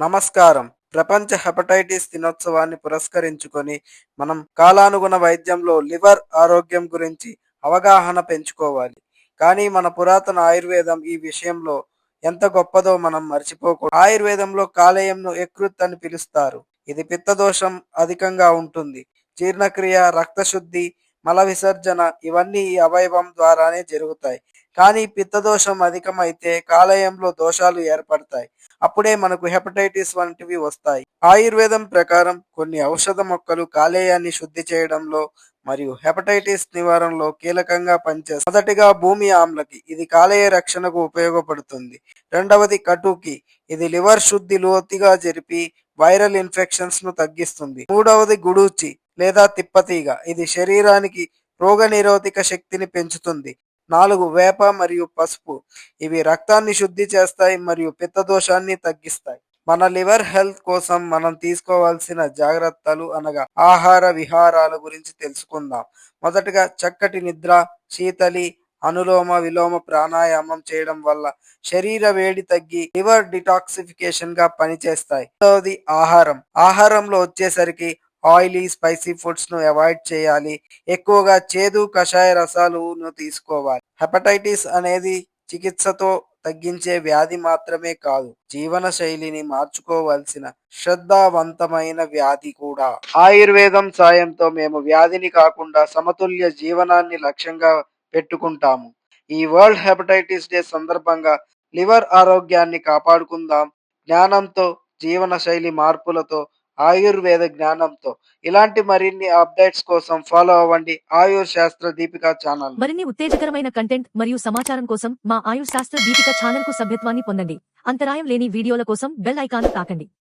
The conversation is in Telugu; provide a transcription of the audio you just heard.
నమస్కారం. ప్రపంచ హెపటైటిస్ దినోత్సవాన్ని పురస్కరించుకొని మనం కాలానుగుణ వైద్యంలో లివర్ ఆరోగ్యం గురించి అవగాహన పెంచుకోవాలి. కానీ మన పురాతన ఆయుర్వేదం ఈ విషయంలో ఎంత గొప్పదో మనం మర్చిపోకూడదు. ఆయుర్వేదంలో కాలేయంను యకృత్ అని పిలుస్తారు. ఇది పిత్తదోషం అధికంగా ఉంటుంది. జీర్ణక్రియ రక్తశుద్ధి మల విసర్జన ఇవన్నీ ఈ అవయవం ద్వారానే జరుగుతాయి. కానీ పిత్తదోషం అధికమైతే కాలేయంలో దోషాలు ఏర్పడతాయి. అప్పుడే మనకు హెపటైటిస్ వంటివి వస్తాయి. ఆయుర్వేదం ప్రకారం కొన్ని ఔషధ మొక్కలు కాలేయాన్ని శుద్ధి చేయడంలో మరియు హెపటైటిస్ నివారణలో కీలకంగా పనిచేస్తుంది మొదటిగా భూమి ఆమ్లకి ఇది కాలేయ రక్షణకు ఉపయోగపడుతుంది. రెండవది కటుకి ఇది లివర్ శుద్ధి లోతుగా జరిపి వైరల్ ఇన్ఫెక్షన్స్ను తగ్గిస్తుంది. మూడవది గుడూచి లేదా తిప్పతీగ ఇది శరీరానికి రోగ నిరోధక శక్తిని పెంచుతుంది. నాలుగు వేప మరియు పసుపు. ఇవి రక్తాన్ని శుద్ధి చేస్తాయి మరియు పిత్తదోషాన్ని తగ్గిస్తాయి. మన లివర్ హెల్త్ కోసం మనం తీసుకోవాల్సిన జాగ్రత్తలు అనగా ఆహార విహారాల గురించి తెలుసుకుందాం. మొదటగా చక్కటి నిద్ర శీతలి అనులోమ విలోమ ప్రాణాయామం చేయడం వల్ల శరీర వేడి తగ్గి లివర్ డిటాక్సిఫికేషన్గా పనిచేస్తాయి. రెండవది ఆహారం. ఆహారంలో వచ్చేసరికి ఆయిలీ స్పైసీ ఫుడ్స్ను అవాయిడ్ చేయాలి. ఎక్కువగా చేదు కషాయ రసాలను తీసుకోవాలి. హెపటైటిస్ అనేది చికిత్సతో తగ్గించే వ్యాధి మాత్రమే కాదు జీవన శైలిని మార్చుకోవాల్సిన శ్రద్ధావంతమైన వ్యాధి కూడా. ఆయుర్వేదం సాయంతో మేము వ్యాధిని కాకుండా సమతుల్య జీవనాన్ని లక్ష్యంగా పెట్టుకుంటాము. ఈ వరల్డ్ హెపటైటిస్ డే సందర్భంగా లివర్ ఆరోగ్యాన్ని కాపాడుకుందాం. జ్ఞానంతో జీవన శైలి మార్పులతో ఆయుర్వేద జ్ఞానంతో. ఇలాంటి మరిన్ని అప్డేట్స్ కోసం ఫాలో అవ్వండి ఆయుర్ శాస్త్ర దీపిక ఛానల్. మరిన్ని ఉత్తేజకరమైన కంటెంట్ మరియు సమాచారం కోసం మా ఆయుర్ శాస్త్ర దీపిక ఛానల్కు సభ్యత్వాన్ని పొందండి. అంతరాయం లేని వీడియోల కోసం బెల్ ఐకాన్ తాకండి.